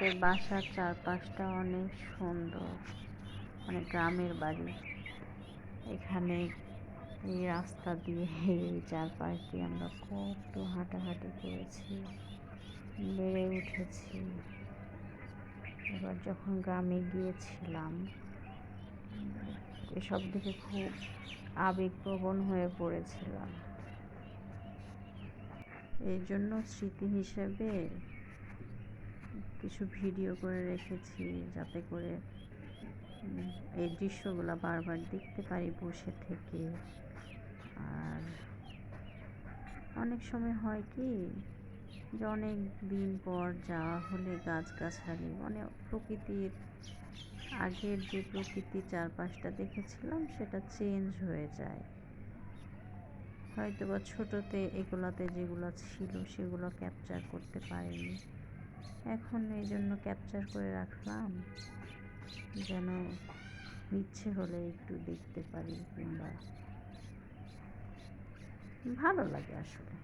আমাদের বাসার চারপাশটা অনেক সুন্দর। মানে গ্রামের বাড়ি। এখানে এই রাস্তা দিয়ে এই চারপাশ দিয়ে আমরা কত হাঁটাহাঁটি করেছি, বেড়ে উঠেছি। এবার যখন গ্রামে গিয়েছিলাম, এসব দেখে খুব আবেগপ্রবণ হয়ে পড়েছিলাম। এই জন্য স্মৃতি হিসেবে কিছু ভিডিও করে রেখেছি যাতে করে এই দৃশ্যগুলো বারবার দেখতে পারি বসে থেকে। আর অনেক সময় হয় কি যে অনেক দিন পর যাওয়া হলে গাছগাছালি মানে প্রকৃতির আগের যে প্রকৃতির চারপাশটা দেখেছিলাম সেটা চেঞ্জ হয়ে যায়। হয়তো বা ছোটোতে এগুলাতে যেগুলো ছিল সেগুলো ক্যাপচার করতে পারিনি। এখন এই জন্য ক্যাপচার করে রাখলাম, যেন ইচ্ছে হলে একটু দেখতে পারি কিংবা ভালো লাগে আসলে।